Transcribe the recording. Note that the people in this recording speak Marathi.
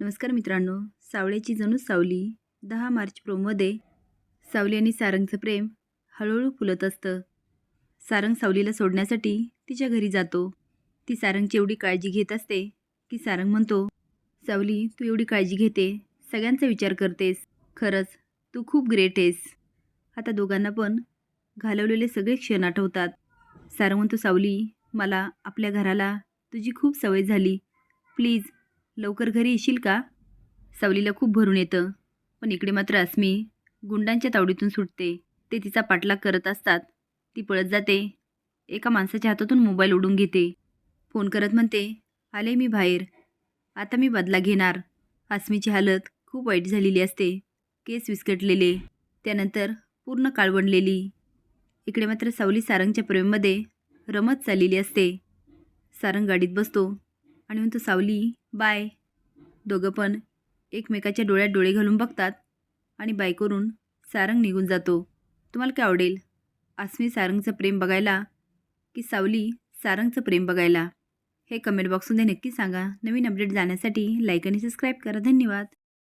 नमस्कार मित्रांनो सावळ्याची जणू सावली दहा मार्च प्रोमध्ये सावली आणि सारंगचं प्रेम हळूहळू फुलत असतं. सारंग सावलीला सोडण्यासाठी तिच्या घरी जातो. ती सारंगची एवढी काळजी घेत असते की सारंग म्हणतो सावली तू एवढी काळजी घेते सगळ्यांचा विचार करतेस. खरंच तू खूप ग्रेट आहेस. आता दोघांना पण घालवलेले सगळे क्षण आठवतात. सारंग म्हणतो सावली मला आपल्या घराला तुझी खूप सवय झाली. प्लीज लवकर घरी येशील का? सावलीला खूप भरून येतं. पण इकडे मात्र अस्मी गुंडांच्या तावडीतून सुटते. ते तिचा पाठलाग करत असतात. ती पळत जाते. एका माणसाच्या हातातून मोबाईल उडून घेते. फोन करत म्हणते आले मी बाहेर. आता मी बदला घेणार. अस्मीची हालत खूप वाईट झालेली असते. केस विस्कटलेले. त्यानंतर पूर्ण काळवणलेली इकडे मात्र सावली सारंगच्या प्रेममध्ये रमत चाललेली असते. सारंग गाडीत बसतो. आणि म्हणतो सावली बाय. दोघं पण एकमेकाच्या डोळ्यात डोळे घालून बघतात आणि बाय करून सारंग निघून जातो. तुम्हाला काय आवडेल? आसमी सारंगचं प्रेम बघायला की सावली सारंगचं प्रेम बघायला? हे कमेंट बॉक्समध्ये नक्की सांगा. नवीन अपडेट जाण्यासाठी लाईक आणि सबस्क्राईब करा. धन्यवाद.